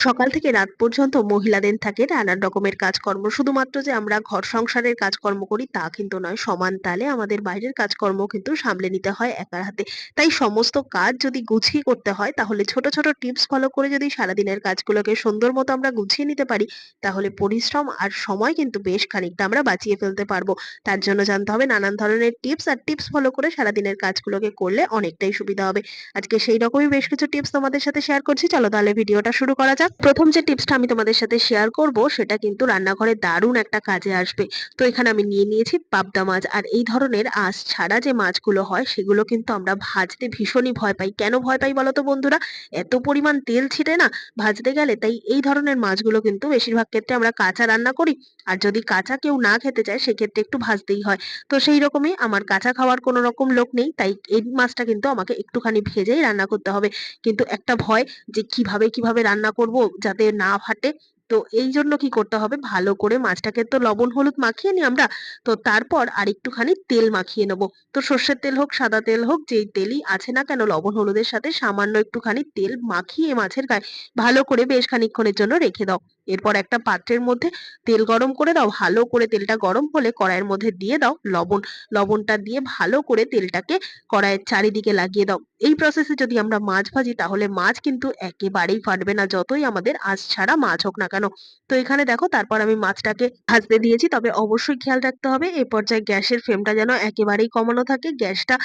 সকাল থেকে রাত পর্যন্ত মহিলাদের থাকে নানান রকমের কাজকর্ম। শুধুমাত্র যে আমরা ঘর সংসারের কাজকর্ম করি তা কিন্তু নয়, সমান তালে আমাদের বাইরের কাজকর্ম কিন্তু সামলে নিতে হয় একার হাতে। তাই সমস্ত কাজ যদি গুছিয়ে করতে হয়, তাহলে ছোট ছোট টিপস ফলো করে যদি সারাদিনের কাজগুলোকে সুন্দর মতো আমরা গুছিয়ে নিতে পারি, তাহলে পরিশ্রম আর সময় কিন্তু বেশ খানিকটা আমরা বাঁচিয়ে ফেলতে পারব। তার জন্য জানতে হবে নানান ধরনের টিপস আর টিপস ফলো করে সারাদিনের কাজগুলোকে করলে অনেকটাই সুবিধা হবে। আজকে সেই রকমই বেশ কিছু টিপস তোমাদের সাথে শেয়ার করছি। চলো তাহলে ভিডিওটা শুরু করা যাক। প্রথম যে টিপসটা আমি তোমাদের সাথে শেয়ার করব, সেটা কিন্তু রান্নাঘরে দারুণ একটা কাজে আসবে। তো এখানে আমি নিয়ে নিয়েছি পাবদা মাছ। আর এই ধরনের আঁশ ছাড়া যে মাছগুলো হয়, সেগুলো কিন্তু আমরা ভাজতে ভীষণই ভয় পাই। কেন ভয় পাই বলতো বন্ধুরা? এত পরিমাণ তেল ছিটে না? ভাজতে গেলে তাই এই ধরনের মাছগুলো কিন্তু বেশিরভাগ ক্ষেত্রে আমরা কাঁচা রান্না করি। আর যদি কাঁচা কেউ না খেতে চায়, সেক্ষেত্রে একটু ভাজতেই হয়। তো সেই রকমই আমার কাঁচা খাওয়ার কোনো রকম লোক নেই, তাই এই মাছটা কিন্তু আমাকে একটুখানি ভেজেই রান্না করতে হবে। কিন্তু একটা ভয় যে কীভাবে কীভাবে রান্না করব যাতে না ফাটে, তো এই জন্য কি করতে হবে? ভালো করে মাছটাকে তো লবণ হলুদ মাখিয়ে নিই আমরা, তো তারপর আর একটুখানি তেল মাখিয়ে নেব। তো সর্ষের তেল হোক, সাদা তেল হোক, যেই তেলই আছে না কেন, লবণ হলুদের সাথে সামান্য একটুখানি তেল মাখিয়ে মাছের গায়ে ভালো করে বেশ খানিকক্ষণের জন্য রেখে দাও। এরপর একটা পাত্রের মধ্যে তেল গরম করে দাও। ভালো করে তেলটা গরম হলে কড়াইয়ের মধ্যে দিয়ে দাও লবণ। লবণটা দিয়ে ভালো করে তেলটাকে কড়াইয়ের চারিদিকে লাগিয়ে দাও। এই প্রসেসে যদি আমরা মাছ ভাজি, তাহলে মাছ কিন্তু একেবারেই ফাটবে না, যতই আমাদের আঁচ ছাড়া মাছ হোক না কেন। তো এখানে দেখো, তারপর আমি মাছটাকে ভাজতে দিয়েছি। তবে অবশ্যই খেয়াল রাখতে হবে এই পর্যায়ে গ্যাসের ফ্লেমটা যেন একেবারেই কমানো থাকে। গ্যাসটা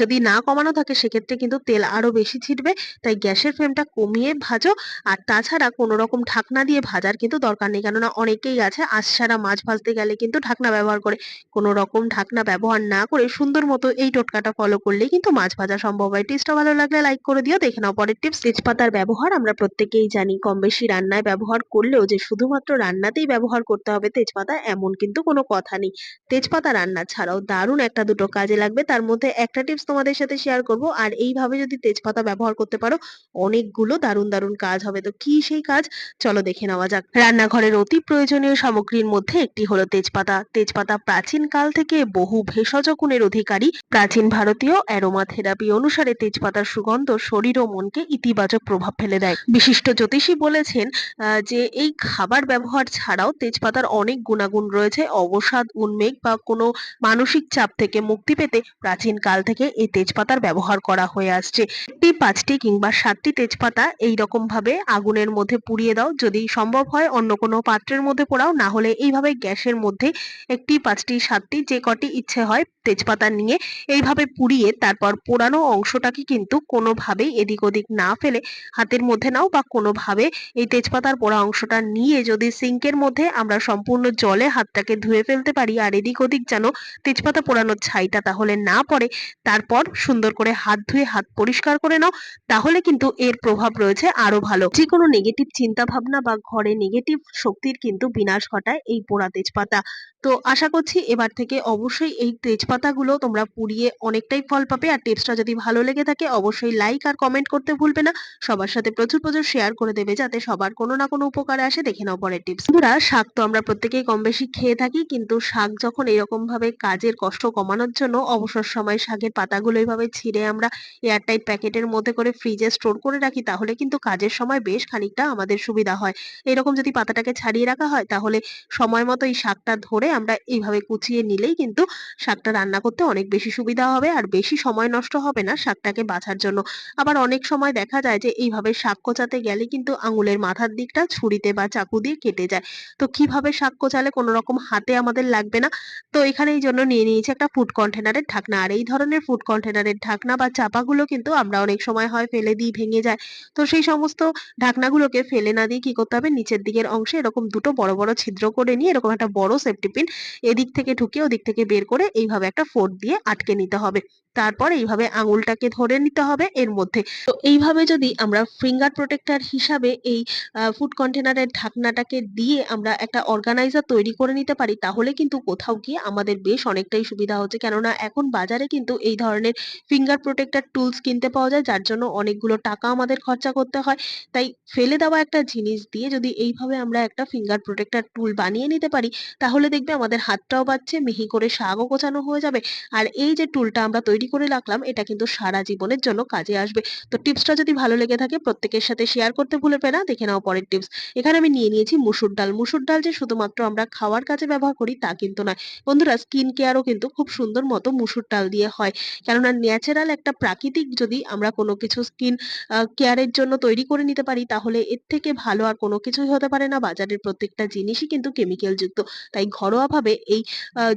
যদি না কমানো থাকে, সেক্ষেত্রে কিন্তু তেল আরও বেশি ছিটবে। তাই গ্যাসের ফ্লেমটা কমিয়ে ভাজো। আর তাছাড়া কোনো রকম ঢাকনা দিয়ে ভাজার কিন্তু দরকার নেই। কেননা অনেকেই আছে আঁশ ছাড়া মাছ ভাজতে গেলে কিন্তু ঢাকনা ব্যবহার করে। কোনো রকম ঢাকনা ব্যবহার না করে সুন্দর মতো এই টোটকাটা ফলো করলেই কিন্তু মাছ ভাজা সম্ভব হয়। টিপসটা ভালো লাগলে লাইক করে দিও। দেখে নাও পরের টিপস তেজপাতার ব্যবহার আমরা প্রত্যেকেই জানি। কম বেশি রান্নায় ব্যবহার করলেও যে শুধুমাত্র রান্নাতেই ব্যবহার করতে হবে তেজপাতা এমন কিন্তু কোনো কথা নেই। তেজপাতা রান্না ছাড়াও দারুণ একটা দুটো কাজে লাগবে। তার মধ্যে একটা টিপস তোমাদের সাথে শেয়ার করব। আর এইভাবে যদি তেজপাতা ব্যবহার করতে পারো, অনেকগুলো দারুণ দারুণ কাজ হবে। তো কি সেই কাজ? চলো দেখে নেওয়া যাক। রান্নাঘরের অতি প্রয়োজনীয় সামগ্রীর মধ্যে একটি হলো তেজপাতা। তেজপাতা প্রাচীন কাল থেকে বহু ভেষজ গুণের অধিকারী। প্রাচীন ভারতীয় অ্যারোমা থেরাপি অনুসারে তেজপাতার সুগন্ধ শরীর ও মনকে ইতিবাচক প্রভাব ফেলে দেয়। বিশিষ্ট জ্যোতিষী বলেছেন যে এই খাবার ব্যবহার ছাড়াও তেজপাতার অনেক গুণাগুণ রয়েছে। অবসাদ উন্মেগ বা কোনো মানসিক চাপ থেকে মুক্তি পেতে প্রাচীন কাল থেকে এই তেজপাতার ব্যবহার করা হয়ে আসছে। একটি, পাঁচটি কিংবা সাতটি তেজপাতা এই রকম ভাবে আগুনের মধ্যে পুড়িয়ে দাও। যদি সম্ভব হয় অন্য কোনো পাত্রের মধ্যে পোড়াও, না হলে এইভাবে গ্যাসের মধ্যে একটি, পাঁচটি, সাতটি যে কটি ইচ্ছে হয় তেজপাতা নিয়ে এইভাবে পুড়িয়ে তারপর পোড়ানো অংশটাকে কিন্তু কোনোভাবেই এদিক ওদিক না ফেলে হাতের মধ্যে নাও বা কোনোভাবে এই তেজপাতার পোড়া অংশটা নিয়ে যদি সিঙ্কের মধ্যে আমরা সম্পূর্ণ জলে হাতটাকে ধুয়ে ফেলতে পারি আর এদিক ওদিক যেন তেজপাতা পোড়ানোর ছাইটা তাহলে না পড়ে, তারপর সুন্দর করে হাত ধুয়ে হাত পরিষ্কার করে নাও, তাহলে কিন্তু এর প্রভাব রয়েছে আরও ভালো। যে কোনো নেগেটিভ চিন্তা ভাবনা বা ঘরে নেগেটিভ শক্তির কিন্তু বিনাশ ঘটায় এই পোড়া তেজপাতা। তো আশা করছি এবার থেকে অবশ্যই এই তেজপাতাগুলো তোমরা পুড়িয়ে অনেকটাই ফল পাবে। আর টিপসটা যদি ভালো লেগে থাকে, অবশ্যই লাইক আর কমেন্ট করতে ভুলবে না। সবার সাথে প্রচুর প্রচুর শেয়ার করে দেবে যাতে সবার কোনো না কোনো উপকারে আসে। দেখে নাও পরের টিপস বন্ধুরা, শাক তো আমরা প্রত্যেকেই কম বেশি খেয়ে থাকি, কিন্তু শাক যখন এরকম ভাবে কাজের কষ্ট কমানোর জন্য অবসর সময় শাকের পাতাগুলো এইভাবে ছিঁড়ে আমরা এয়ার এয়ারটাইট প্যাকেটের মধ্যে করে ফ্রিজে স্টোর করে রাখি, তাহলে কিন্তু কাজের সময় বেশ খানিকটা আমাদের সুবিধা হয়। এরকম যদি পাতাটাকে ছাড়িয়ে রাখা হয়, তাহলে সময় মতো এই শাকটা ধরে আমরা এইভাবে কুচিয়ে নিলেই কিন্তু শাকটা রান্না করতে অনেক বেশি সুবিধা হবে আর বেশি সময় নষ্ট হবে না শাকটাকে বাছার জন্য। আবার অনেক সময় দেখা যায় যে এইভাবে শাক কোচাতে গেলে কিন্তু আঙুলের মাথার দিকটা ছুরিতে বা চাকু দিয়ে কেটে যায়। তো কীভাবে শাক কোচালে কোনো রকম হাতে আমাদের লাগবে না? তো এখানে এই জন্য নিয়ে নিয়েছি একটা ফুড কন্টেনারের ঢাকনা। আর এই ধরনের ফুড কন্টেনারের ঢাকনা বা চাপাগুলো কিন্তু আমরা অনেক সময় হয় ফেলে দিই, ভেঙে যায়। তো সেই সমস্ত ঢাকনাগুলোকে ফেলে না দিয়ে কি করতে হবে? নিচের দিকের অংশে এরকম দুটো বড় বড় ছিদ্র করে নিয়ে এরকম একটা বড় সেফটি পিন এদিক থেকে ঢুকিয়ে ওদিক থেকে বের করে এইভাবে একটা ফোর্ট দিয়ে আটকে নিতে হবে। তারপর এইভাবে আঙুলটাকে ধরে নিতে হবে এর মধ্যে। তো এইভাবে যদি আমরা ফিঙ্গার প্রোটেক্টর হিসাবে এই ফুড কন্টেনারের ঢাকনাটাকে দিয়ে আমরা একটা অর্গানাইজার তৈরি করে নিতে পারি, তাহলে কিন্তু কোথাও গিয়ে আমাদের বেশ অনেকটাই সুবিধা হচ্ছে। কেননা এখন বাজারে কিন্তু এই ধরনের ফিঙ্গার প্রোটেক্টর টুলস কিনতে পাওয়া যায়, যার জন্য অনেকগুলো টাকা আমাদের খরচা করতে হয়। তাই ফেলে দেওয়া একটা জিনিস দিয়ে যদি এইভাবে আমরা একটা ফিঙ্গার প্রোটেক্টর টুল বানিয়ে নিতে পারি, তাহলে দেখবে আমাদের হাতটাও বাঁচছে মিহি করে শাকও গোছানো হয়ে যাবে। আর এই যে টুলটা আমরা তৈরি তৈরি করে রাখলাম, এটা কিন্তু সারা জীবনের জন্য কাজে আসবে। তো টিপসটা যদি ভালো লেগে থাকে, প্রত্যেকের সাথে শেয়ার করতে ভুলবে না। দেখে নাও পরের টিপস। এখানে আমি নিয়ে নিয়েছি মুসুর ডাল। মুসুর ডাল যে শুধুমাত্র আমরা খাওয়ার কাজে ব্যবহার করি, তা কিন্তু নয়। বন্ধুরা স্কিন কেয়ারও কিন্তু খুব সুন্দর মতো মুসুর ডাল দিয়ে হয়। কেননা ন্যাচারাল একটা প্রাকৃতিক যদি আমরা কোনো কিছু স্কিন কেয়ারের জন্য তৈরি করে নিতে পারি, তাহলে এর থেকে ভালো আর কোনো কিছুই হতে পারে না। বাজারের প্রত্যেকটা জিনিসই কিন্তু কেমিক্যাল যুক্ত। তাই ঘরোয়াভাবে এই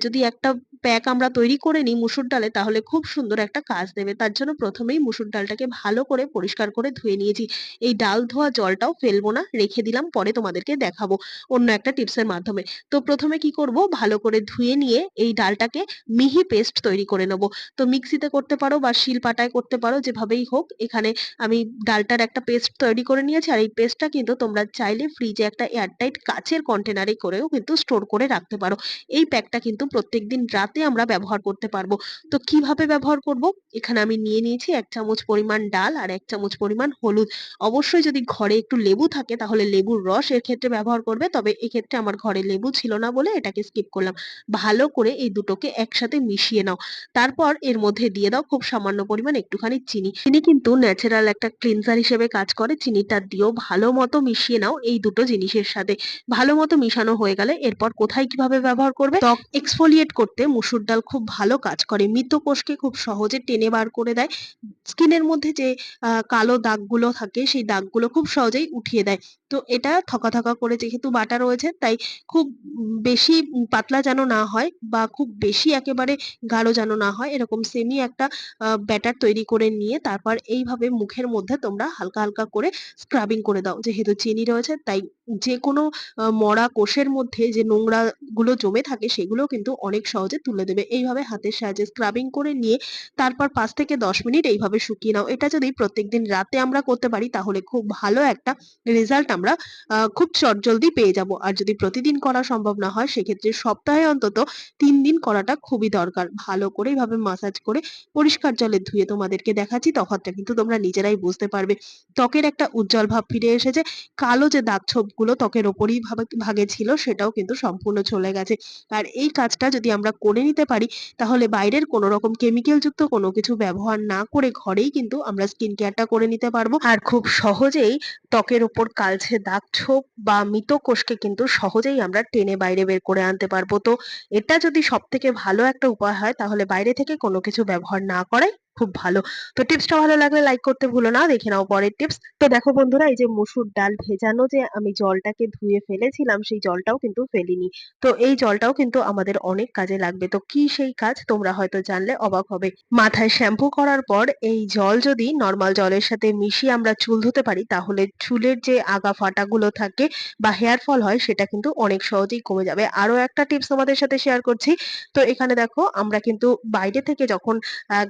যদি একটা প্যাক আমরা তৈরি করে নিই মুসুর ডালে তাহলে খুব সুন্দর একটা কাজ দেবে। তার জন্য প্রথমেই মুসুর ডালটাকে ভালো করে পরিষ্কার করে ধুয়ে নিয়েছি। এই ডাল ধোয়া জলটাও ফেলব না, রেখে দিলাম পরে তোমাদেরকে দেখাবো অন্য একটা টিপসের মাধ্যমে। তো ১ম এ কি করব ভালো করে ধুয়ে নিয়ে এই ডালটাকে মিহি পেস্ট তৈরি করে নেব। তো মিক্সিতে করতে পারো বা শিলপাটায় করতে পারো যেভাবেই হোক। এখানে আমি ডালটার একটা পেস্ট তৈরি করে নিয়েছি আর এই পেস্টটা কিন্তু তোমরা চাইলে ফ্রিজে একটা এয়ারটাইট কাঁচের কন্টেনারে করেও কিন্তু স্টোর করে রাখতে পারো। এই প্যাকটা কিন্তু প্রত্যেকদিন রাতে আমরা ব্যবহার করতে পারব। তো কীভাবে ব্যবহার করব? এখানে আমি নিয়ে নিয়েছি ১ চামচ পরিমাণ ডাল আর ১ চামচ পরিমাণ হলুদ। অবশ্যই যদি ঘরে একটু লেবু থাকে তাহলে লেবুর রস এর ক্ষেত্রে ব্যবহার করবে। তবে এক্ষেত্রে আমার ঘরে লেবু ছিল না বলে এটাকে স্কিপ করলাম। ভালো করে এই দুটোকে একসাথে মিশিয়ে নাও। তারপর এর মধ্যে দিয়ে দাও খুব সামান্য পরিমাণ একটুখানি চিনি। চিনি কিন্তু ন্যাচারাল একটা ক্লিনজার হিসেবে কাজ করে। চিনিটা দিয়েও ভালো মতো মিশিয়ে নাও এই দুটো জিনিসের সাথে। ভালো মতো মিশানো হয়ে গেলে এরপর কোথায় কীভাবে ব্যবহার করবে? ত্বক এক্সফোলিয়েট করতে মুসুর ডাল খুব ভালো কাজ করে। মৃত কোষকে খুব সহজে টেনে বার করে দেয়। স্কিনের মধ্যে যে কালো দাগগুলো থাকে সেই দাগগুলো খুব সহজেই উঠিয়ে দেয়। তো এটা থকা, থকা করে যেহেতু বাটা রয়েছে তাই খুব বেশি পাতলা যেন না হয় বা খুব বেশি একেবারে গাঢ় যেন না হয় এরকম সেমি একটা ব্যাটার তৈরি করে নিয়ে তারপর এইভাবে মুখের মধ্যে তোমরা হালকা, হালকা করে স্ক্রাবিং করে দাও। যেহেতু চিনি রয়েছে তাই যে কোনো মরা কোষের মধ্যে যে নোংরা গুলো জমে থাকে সেগুলোও কিন্তু অনেক সহজে তুলে দেবে। এইভাবে হাতের সাহায্যে স্ক্রাবিং করে নিয়ে তারপর ৫ থেকে ১০ মিনিট এইভাবে শুকিয়ে নাও। এটা যদি প্রত্যেকদিন রাতে আমরা করতে পারি, তাহলে খুব ভালো একটা রেজাল্ট আমরা খুব চটজলদি পেয়ে যাব। আর যদি প্রতিদিন করা সম্ভব না হয়, সেক্ষেত্রে সপ্তাহে অন্তত ৩ দিন করাটা খুবই দরকার। ভালো করে এভাবে মাসাজ করে পরিষ্কার জলে ধুয়ে তোমাদেরকে দেখাচ্ছি, তফাৎটা কিন্তু তোমরা নিজেরাই বুঝতে পারবে। ত্বকের একটা উজ্জ্বল ভাব ফিরে এসেছে। কালো যে দাগ ছোপগুলো ত্বকের ওপরই ভাগে ছিল, সেটাও কিন্তু সম্পূর্ণ চলে গেছে। আর এই কাজটা যদি আমরা করে নিতে পারি তাহলে বাইরের কোনো রকম কেমিক্যাল যুক্ত কোনো কিছু ব্যবহার না করে ঘরেই কিন্তু আমরা স্কিন কেয়ারটা করে নিতে পারব। আর খুব সহজেই ত্বকের উপর কালছে দাগ ছোপ বা মৃত কোষকে কিন্তু সহজেই আমরা টেনে বাইরে বের করে আনতে পারব। তো এটা যদি সব থেকে ভালো একটা উপায় হয়, তাহলে বাইরে থেকে কোনো কিছু ব্যবহার না করাই খুব ভালো। তো টিপসটা ভালো লাগলে লাইক করতে ভুলো না। দেখে নাও পরের টিপস। তো দেখো বন্ধুরা, এই যে মসুর ডাল ভেজানো যে আমি জলটাকে ধুয়ে ফেলেছিলাম, সেই জলটাও কিন্তু ফেলিনি। তো এই জলটাও কিন্তু আমাদের অনেক কাজে লাগবে। তো কি সেই কাজ তোমরা হয়তো জানলে অবাক হবে। মাথায় শ্যাম্পু করার পর এই জল যদি নরমাল জলের সাথে মিশিয়ে আমরা চুল ধুতে পারি, তাহলে চুলের যে আগা ফাটাগুলো থাকে বা হেয়ার ফল হয়, সেটা কিন্তু অনেক সহজেই কমে যাবে। আরও একটা টিপস তোমাদের সাথে শেয়ার করছি। তো এখানে দেখো, আমরা কিন্তু বাইরে থেকে যখন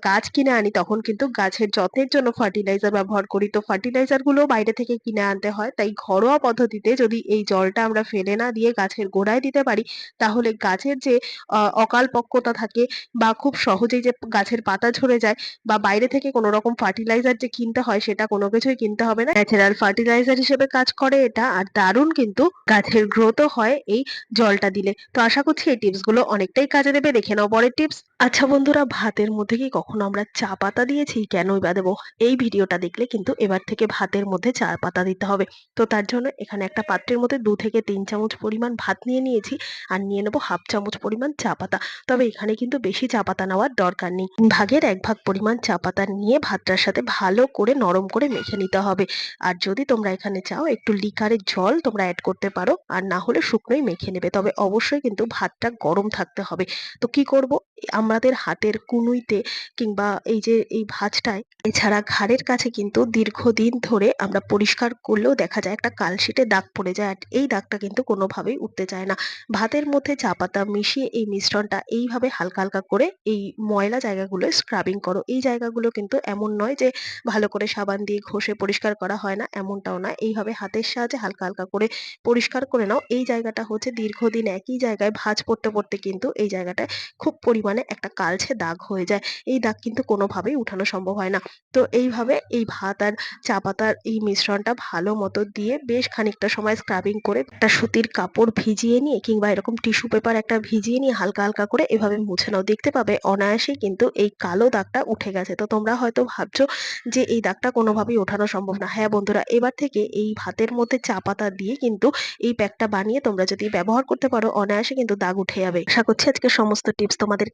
গাছ কিনে আনি, তখন কিন্তু গাছের যত্নের জন্য ফার্টিলাইজার ব্যবহার করি। তো ফার্টিলাইজারগুলো বাইরে থেকে কিনে আনতে হয়। তাই ঘরোয়া পদ্ধতিতে যদি এই জলটা আমরা ফেলে না দিয়ে গাছের গোড়ায় দিতে পারি, তাহলে গাছের যে, আ, অকালপক্কতা থাকে বা খুব সহজেই যে গাছের পাতা ঝরে যায় বা বাইরে থেকে কোনো রকম ফার্টিলাইজার যে কিনতে হয়, সেটা কোনো কিছুই কিনতে হবে না। ন্যাচারাল ফার্টিলাইজার হিসেবে কাজ করে এটা, আর দারুণ কিন্তু গাছের গ্রোথও হয় এই জলটা দিলে। তো আশা করছি এই টিপসগুলো অনেকটাই কাজে দেবে। দেখে নাও পরের টিপস। আচ্ছা বন্ধুরা, ভাতের মধ্যে কি কখনো আমরা চা পাতা দিয়েছি? কেনই বা দেবো? এই ভিডিওটা দেখলে কিন্তু এবার থেকে ভাতের মধ্যে চা পাতা দিতে হবে। তো তার জন্য এখানে একটা পাত্রের মধ্যে দু থেকে তিন চামচ পরিমাণ ভাত নিয়ে নিয়েছি আর নিয়ে নেব ১/২ চামচ পরিমাণ চা পাতা। তবে এখানে কিন্তু বেশি চা পাতা নেওয়ার দরকার নেই। ভাগের এক ভাগ পরিমাণ চা পাতা নিয়ে ভাতটার সাথে ভালো করে নরম করে মেখে নিতে হবে। আর যদি তোমরা এখানে চাও একটু লিকারের জল তোমরা অ্যাড করতে পারো আর না হলে শুকনোই মেখে নেবে। তবে অবশ্যই কিন্তু ভাতটা গরম থাকতে হবে। তো কি করব? আমাদের হাতের কনুইতে কিংবা এই যে এই ভাঁজটায় এছাড়া ঘাড়ের কাছে কিন্তু দীর্ঘদিন ধরে আমরা পরিষ্কার করলেও দেখা যায় একটা কালশিটে দাগ পড়ে যায়। আর এই দাগটা কিন্তু কোনোভাবেই উঠতে চায় না। ভাতের মধ্যে চা পাতা মিশিয়ে এই মিশ্রণটা এইভাবে হালকা, হালকা করে এই ময়লা জায়গাগুলোয় স্ক্রাবিং করো। এই জায়গাগুলো কিন্তু এমন নয় যে ভালো করে সাবান দিয়ে ঘষে পরিষ্কার করা হয় না, এমনটাও না। এইভাবে হাতের সাহায্যে হালকা, হালকা করে পরিষ্কার করে নাও। এই জায়গাটা হচ্ছে দীর্ঘদিন একই জায়গায় ভাঁজ পড়তে, পড়তে কিন্তু এই জায়গাটায় খুব পরিমাণে পরিমাণে একটা কালছে দাগ হয়ে যায়। এই দাগ কিন্তু কোনোভাবেই উঠানো সম্ভব হয় না। তো এইভাবে এই ভাত আর চা পাতার এই মিশ্রণটা ভালো মতো দিয়ে বেশ খানিকটা সময় স্ক্রাবিং করে একটা সুতির কাপড় ভিজিয়ে নিয়ে কিংবা এরকম টিস্যু পেপার একটা ভিজিয়ে নিয়ে হালকা হালকা করে এভাবে মুছে নাও। দেখতে পাবে অনায়াসেই কিন্তু এই কালো দাগটা উঠে গেছে। তো তোমরা হয়তো ভাবছ যে এই দাগটা কোনোভাবেই ওঠানো সম্ভব না। হ্যাঁ বন্ধুরা, এবার থেকে এই ভাতের মধ্যে চা পাতা দিয়ে কিন্তু এই প্যাকটা বানিয়ে তোমরা যদি ব্যবহার করতে পারো, অনায়াসে কিন্তু দাগ উঠে যাবে। আশা করছি আজকে সমস্ত টিপস তোমাদের